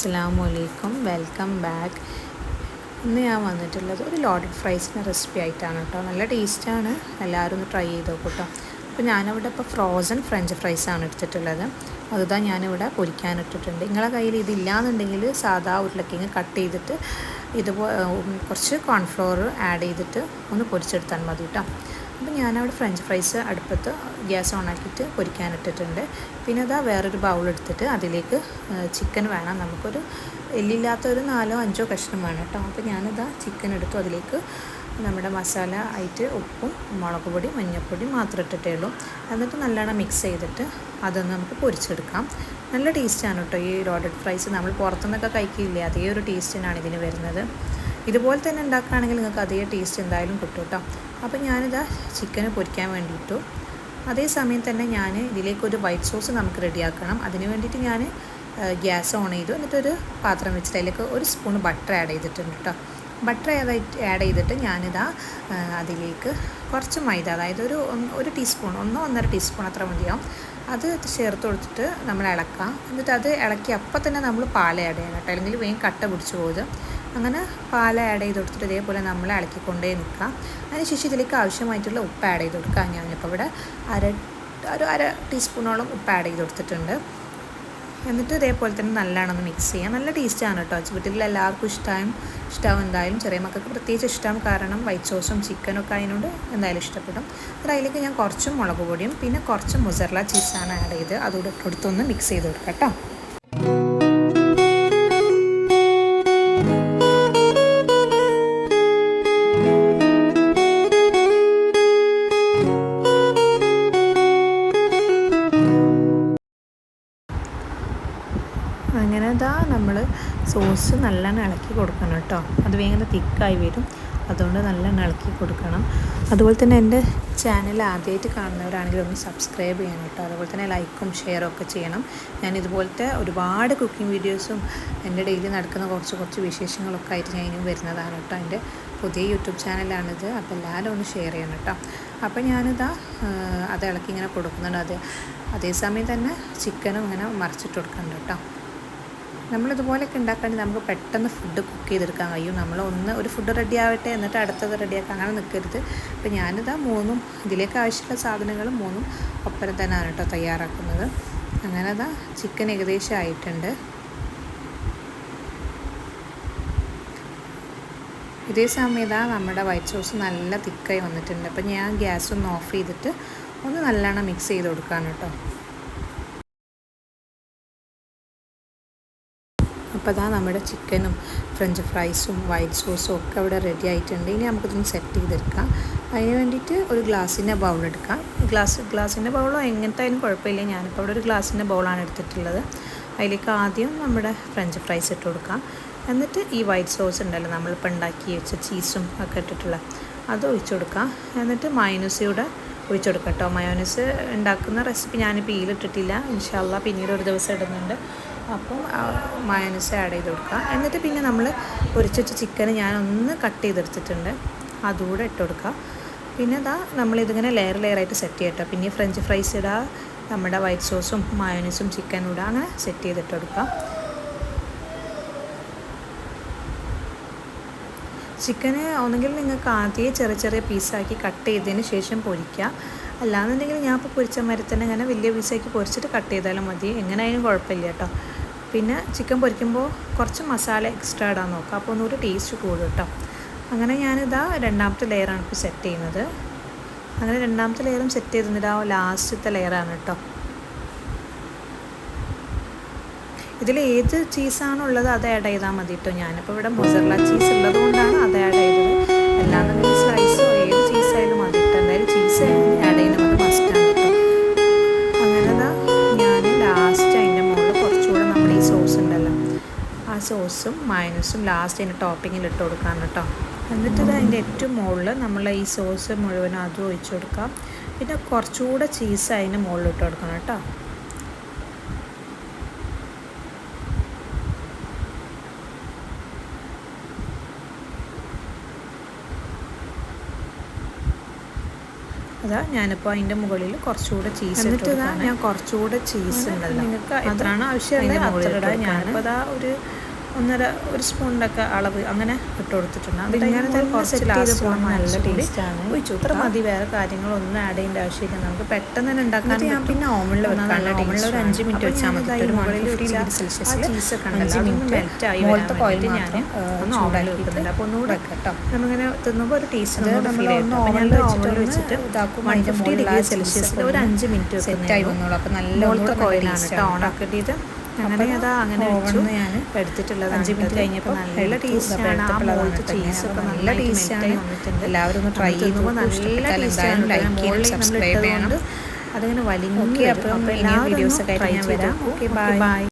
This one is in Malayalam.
അസ്സാമു അലൈക്കും വെൽക്കം ബാക്ക്. ഇന്ന് ഞാൻ വന്നിട്ടുള്ളത് ഒരു ലോഡഡ് ഫ്രൈസിന്റെ റെസിപ്പി ആയിട്ടാണ് കേട്ടോ. നല്ല ടേസ്റ്റാണ്. എല്ലാവരും ഒന്ന് ട്രൈ ചെയ്ത് നോക്കും കേട്ടോ. അപ്പോൾ ഞാനിവിടെ ഇപ്പോൾ ഫ്രോസൺ ഫ്രഞ്ച് ഫ്രൈസ് ആണ് എടുത്തിട്ടുള്ളത്. അതുതാ ഞാനിവിടെ പൊരിക്കാൻ ഇട്ടിട്ടുണ്ട്. നിങ്ങളെ കയ്യിൽ ഇതില്ലാന്നുണ്ടെങ്കിൽ സാധാ ഉരുളക്കിങ്ങ് കട്ട് ചെയ്തിട്ട് ഇതുപോലെ കുറച്ച് കോൺഫ്ലോർ ആഡ് ചെയ്തിട്ട് ഒന്ന് പൊരിച്ചെടുത്താൽ മതി കേട്ടോ. അപ്പോൾ ഞാനവിടെ ഫ്രഞ്ച് ഫ്രൈസ് അടുപ്പത്ത് ഗ്യാസ് ഓൺ ആക്കിയിട്ട് പൊരിക്കാനിട്ടിട്ടുണ്ട്. പിന്നെ അതാ വേറൊരു ബൗൾ എടുത്തിട്ട് അതിലേക്ക് ചിക്കൻ വേണം. നമുക്കൊരു എല്ലില്ലാത്ത ഒരു നാലോ അഞ്ചോ കഷ്ണം വേണം കേട്ടോ. അപ്പോൾ ഞാനിതാ ചിക്കൻ എടുത്തു. അതിലേക്ക് നമ്മുടെ മസാല ആയിട്ട് ഉപ്പും മുളക് പൊടി മഞ്ഞൾപ്പൊടി മാത്രം ഇട്ടിട്ടേ ഉള്ളൂ എന്നിട്ട് നല്ലോണം മിക്സ് ചെയ്തിട്ട് അതൊന്ന് നമുക്ക് പൊരിച്ചെടുക്കാം. നല്ല ടേസ്റ്റാണ് കേട്ടോ ഈ റോഡഡ് ഫ്രൈസ് നമ്മൾ പുറത്തുനിന്നൊക്കെ കഴിക്കില്ലേ അതേ ഒരു ടേസ്റ്റിനാണ് ഇതിന് വരുന്നത്. ഇതുപോലെ തന്നെ ഉണ്ടാക്കുകയാണെങ്കിൽ നിങ്ങൾക്ക് അതേ ടേസ്റ്റ് എന്തായാലും കിട്ടും കേട്ടോ. അപ്പോൾ ഞാനിതാ ചിക്കന് പൊരിക്കാൻ വേണ്ടിയിട്ടു. അതേസമയം തന്നെ ഞാൻ ഇതിലേക്ക് ഒരു വൈറ്റ് സോസ് നമുക്ക് റെഡിയാക്കണം. അതിന് വേണ്ടിയിട്ട് ഞാൻ ഗ്യാസ് ഓൺ ചെയ്തു. എന്നിട്ടൊരു പാത്രം വെച്ചിട്ട് അതിലേക്ക് ഒരു സ്പൂൺ ബട്ടർ ആഡ് ചെയ്തിട്ടുണ്ട് കേട്ടോ ബട്ടർ ആഡ് ചെയ്തിട്ട് ഞാനിതാ അതിലേക്ക് കുറച്ച് മൈദ അതായത് ഒരു ഒരു ടീസ്പൂൺ ഒന്നോ ഒന്നര ടീസ്പൂൺ അത്ര മതിയാവും. അത് ചേർത്ത് കൊടുത്തിട്ട് നമ്മൾ ഇളക്കാം. എന്നിട്ട് അത് ഇളക്കി അപ്പം തന്നെ നമ്മൾ പാൽ ആഡ് ചെയ്യണം കേട്ടോ അല്ലെങ്കിൽ വേഗം കട്ട പിടിച്ച് പോകും അങ്ങനെ പാൽ ആഡ് ചെയ്ത് കൊടുത്തിട്ട് ഇതേപോലെ നമ്മൾ ഇളക്കിക്കൊണ്ടേ നിൽക്കുക. അതിനുശേഷം ഇതിലേക്ക് ആവശ്യമായിട്ടുള്ള ഉപ്പ് ആഡ് ചെയ്ത് കൊടുക്കുക. ഞാനിപ്പോൾ ഇവിടെ അര ഒരു അര ടീസ്പൂണോളം ഉപ്പ് ആഡ് ചെയ്ത് കൊടുത്തിട്ടുണ്ട്. എന്നിട്ട് ഇതേപോലെ തന്നെ നല്ലോണം മിക്സ് ചെയ്യാം നല്ല ടേസ്റ്റാണ് കേട്ടോ. വീട്ടിൽ എല്ലാവർക്കും ഇഷ്ടമായും ഇഷ്ടമാവും എന്തായാലും. ചെറിയ മക്കൾക്ക് പ്രത്യേകിച്ച് ഇഷ്ടം. കാരണം വൈറ്റ് സോസും ചിക്കനും ഒക്കെ അതിനോട് എന്തായാലും ഇഷ്ടപ്പെടും. എന്നിട്ട് അതിലേക്ക് ഞാൻ കുറച്ചും മുളക് പൊടിയും പിന്നെ കുറച്ച് മുസർല ചീസാണ് ആഡ് ചെയ്ത് അതുകൂടെ കൊടുത്തൊന്ന് മിക്സ് ചെയ്ത് കൊടുക്കാം കേട്ടോ. നമ്മൾ സോസ് നല്ലോണം ഇളക്കി കൊടുക്കണം കേട്ടോ. അത് വേഗം തിക്കായി വരും. അതുകൊണ്ട് നല്ലോണം ഇളക്കി കൊടുക്കണം. അതുപോലെ തന്നെ എന്റെ ചാനൽ ആദ്യമായിട്ട് കാണുന്നവരാണെങ്കിൽ ഒന്ന് സബ്സ്ക്രൈബ് ചെയ്യണം കേട്ടോ. അതുപോലെ തന്നെ ലൈക്കും ഷെയറും ഒക്കെ ചെയ്യണം. ഞാൻ ഇതുപോലത്തെ ഒരുപാട് കുക്കിംഗ് വീഡിയോസും എന്റെ ഡെയിലി നടക്കുന്ന കുറച്ച് കുറച്ച് വിശേഷങ്ങളൊക്കെ ആയിട്ട് ഞാൻ ഇനിയും വരുന്നതാണ് കേട്ടോ. എന്റെ പുതിയ യൂട്യൂബ് ചാനലാണിത് അപ്പോൾ എല്ലാവരും ഒന്ന് ഷെയർ ചെയ്യണം കേട്ടോ. അപ്പോൾ ഞാനിതാ അത് ഇളക്കി ഇങ്ങനെ കൊടുക്കുന്നുണ്ട്. അത് അതേസമയം തന്നെ ചിക്കനും ഇങ്ങനെ മറിച്ചിട്ട് കൊടുക്കുന്നുണ്ട് കേട്ടോ. നമ്മളിതുപോലെയൊക്കെ ഉണ്ടാക്കുകയാണെങ്കിൽ നമുക്ക് പെട്ടെന്ന് ഫുഡ് കുക്ക് ചെയ്തെടുക്കാൻ കഴിയും. നമ്മൾ ഒന്ന് ഒരു ഫുഡ് റെഡി ആവട്ടെ എന്നിട്ട് അടുത്തത് റെഡിയാക്കാൻ അങ്ങനെ നിൽക്കരുത് അപ്പോൾ ഞാനിതാ മൂന്നും ഇതിലേക്ക് ആവശ്യമുള്ള സാധനങ്ങൾ മൂന്നും ഒപ്പരം തന്നെയാണ് കേട്ടോ തയ്യാറാക്കുന്നത്. അങ്ങനെ അതാ ചിക്കൻ ഏകദേശം ആയിട്ടുണ്ട്. ഇതേ സമയത്ത് നമ്മുടെ വൈറ്റ് സോസ് നല്ല തിക്കായി വന്നിട്ടുണ്ട്. അപ്പോൾ ഞാൻ ഗ്യാസ് ഒന്ന് ഓഫ് ചെയ്തിട്ട് ഒന്ന് നല്ലോണം മിക്സ് ചെയ്ത് കൊടുക്കാൻ കേട്ടോ. അപ്പോൾ അതാ നമ്മുടെ ചിക്കനും ഫ്രഞ്ച് ഫ്രൈസും വൈറ്റ് സോസും ഒക്കെ അവിടെ റെഡി ആയിട്ടുണ്ട്. ഇനി നമുക്കിതൊന്ന് സെറ്റ് ചെയ്തെടുക്കാം. അതിന് വേണ്ടിയിട്ട് ഒരു ഗ്ലാസിന്റെ ബൗൾ എടുക്കാം. ഗ്ലാസ് ഗ്ലാസിന്റെ ബൗളോ എങ്ങനത്തെ ആയാലും കുഴപ്പമില്ല. ഞാനിപ്പോൾ അവിടെ ഒരു ഗ്ലാസിന്റെ ബൗളാണ് എടുത്തിട്ടുള്ളത്. അതിലേക്ക് ആദ്യം നമ്മുടെ ഫ്രഞ്ച് ഫ്രൈസ് ഇട്ട് കൊടുക്കാം. എന്നിട്ട് ഈ വൈറ്റ് സോസ് ഉണ്ടല്ലോ നമ്മളിപ്പോൾ ഉണ്ടാക്കി വെച്ച ചീസും ഒക്കെ ഇട്ടിട്ടുള്ള അത് ഒഴിച്ചു കൊടുക്കാം. എന്നിട്ട് മൈനൂസിയുടെ ഒഴിച്ചു കൊടുക്കാം കേട്ടോ. മയോനസ് ഉണ്ടാക്കുന്ന റെസിപ്പി ഞാനിപ്പോൾ ഈലിട്ടിട്ടില്ല ഇൻഷാല്ല പിന്നീട് ഒരു ദിവസം ഇടുന്നുണ്ട്. അപ്പം മയനസ് ആഡ് ചെയ്ത് കൊടുക്കുക. എന്നിട്ട് പിന്നെ നമ്മൾ പൊരിച്ച് വെച്ച ചിക്കൻ ഞാനൊന്ന് കട്ട് ചെയ്തെടുത്തിട്ടുണ്ട്. അതുകൂടെ ഇട്ട് കൊടുക്കുക. പിന്നെ ഇതാ നമ്മളിതിങ്ങനെ ലെയർ ലെയറായിട്ട് സെറ്റ് ചെയ്യട്ടോ പിന്നെ ഫ്രഞ്ച് ഫ്രൈസ് ഇടുക നമ്മുടെ വൈറ്റ് സോസും മയോനസും ചിക്കനും ഇടുക അങ്ങനെ സെറ്റ് ചെയ്തിട്ട് കൊടുക്കുക. ചിക്കന് ഒന്നെങ്കിൽ നിങ്ങൾക്ക് ആദ്യമേ ചെറിയ ചെറിയ പീസാക്കി കട്ട് ചെയ്തതിന് ശേഷം പൊരിക്കുക. അല്ലാന്നുണ്ടെങ്കിൽ ഞാൻ ഇപ്പോൾ പൊരിച്ച മരത്തന്നെ ഇങ്ങനെ വലിയ പീസാക്കി പൊരിച്ചിട്ട് കട്ട് ചെയ്താലും മതി. എങ്ങനെയായാലും കുഴപ്പമില്ല കേട്ടോ. പിന്നെ ചിക്കൻ പൊരിക്കുമ്പോൾ കുറച്ച് മസാല എക്സ്ട്രാ ഇടാൻ നോക്കുക. അപ്പോൾ ഒന്നുകൂടി ടേസ്റ്റ് കൂടും കേട്ടോ. അങ്ങനെ ഞാനിതാ രണ്ടാമത്തെ ലെയറാണ് ഇപ്പോൾ സെറ്റ് ചെയ്യുന്നത്. അങ്ങനെ രണ്ടാമത്തെ ലെയറും സെറ്റ് ചെയ്തിട്ട് ആ ലാസ്റ്റത്തെ ലെയറാണ് കേട്ടോ. ഇതിൽ ഏത് ചീസാണോ ഉള്ളത് അത് ആഡ് ചെയ്താൽ മതി കേട്ടോ ഞാനിപ്പോൾ ഇവിടെ മൊസറല ചീസ് ഉള്ളത് കൊണ്ടാണ് അത് ആഡ് ചെയ്തത്. അല്ലാന്നുണ്ടെങ്കിൽ സ്ലൈസോ സോസും മൈനസും ലാസ്റ്റ് അതിന്റെ ടോപ്പിങ്ങിൽ ഇട്ട് കൊടുക്കാം കേട്ടോ. എന്നിട്ട് ഇത് അതിന്റെ ഏറ്റവും മുകളിൽ നമ്മൾ ഈ സോസ് മുഴുവനും അതും ഒഴിച്ചു കൊടുക്കാം. പിന്നെ കുറച്ചുകൂടെ ചീസ് അതിന് മുകളിൽ ഇട്ട് കൊടുക്കണം കേട്ടോ. അതാ ഞാനിപ്പോൾ അതിന്റെ മുകളിൽ കുറച്ചുകൂടെ ചീസ് എന്നിട്ട് ഞാൻ കുറച്ചുകൂടെ ചീസ് ഉണ്ടല്ലോ. നിങ്ങൾക്ക് എത്രയാണ് ആവശ്യമുള്ളത് അത്ര ഇടാം ഞാനിപ്പോൾ അതാ ഒരു ഒന്നര ഒരു സ്പൂണിന്റെയൊക്കെ അളവ് അങ്ങനെ ഇട്ട് കൊടുത്തിട്ടുണ്ട്. അത് ഇങ്ങനത്തെ കുറച്ച് ലാസ്റ്റ് നല്ല ടേസ്റ്റാണ് ഒഴിച്ചു ഇത്ര മതി. വേറെ കാര്യങ്ങളൊന്നും ആഡ് ചെയ്യേണ്ട ആവശ്യമില്ല. നമുക്ക് പെട്ടെന്ന് തന്നെ ഉണ്ടാക്കാൻ ഞാൻ പിന്നെ ഓമണിൽ വെക്കാനുള്ള ഓമണിൽ ഒരു അഞ്ച് മിനിറ്റ് വെച്ചാൽ മതി. ഒരു മുകളിൽ ഡിഗ്രി സെൽഷ്യസിൽ ചീസൊക്കെ അഞ്ച് മിനിറ്റ് മെൽറ്റ് ആയി മുകളിലത്തെ കോയിൽ ഞാൻ ഒന്ന് ഓവനിൽ വെക്കുന്നുണ്ട്. അപ്പോൾ ഒന്നുകൂടെ കേട്ടോ നമ്മളിങ്ങനെ തിന്നുമ്പോൾ ഒരു ടേസ്റ്റ് ഫീൽ നമ്മൾ ചെയ്യും ഒന്ന് അപ്പോൾ ഞാൻ oven ൽ ഓവനിൽ വെച്ചിട്ട് ഇതാക്കും. വൺ ഫിഫ്റ്റി ഡിഗ്രി സെൽഷ്യസിൽ ഒരു അഞ്ച് മിനിറ്റ് സെറ്റ് ആയി വന്നോളൂ. അപ്പോൾ നല്ല മുകളിലത്തെ കോയിലാണ് കേട്ടോ ആണ്. അങ്ങനെ അതാ അങ്ങനെ വെച്ചു. ഞാൻ എടുത്തിട്ടുള്ളത് അഞ്ച് മിനിറ്റ് കഴിഞ്ഞപ്പോൾ നല്ല ടേസ്റ്റാണ്. ആ ചീസൊക്കെ നല്ല ടേസ്റ്റാണ്. എല്ലാവരും ഒന്ന് ട്രൈ ചെയ്ത് നല്ല ടേസ്റ്റാണ്. ലൈക്ക് സബ്സ്ക്രൈബ് ചെയ്യണം അതിങ്ങനെ വലിഞ്ഞു അപ്പം അപ്പോൾ എല്ലാ വീഡിയോസൊക്കെ ആയിട്ട് ഞാൻ വരാം. Okay bye.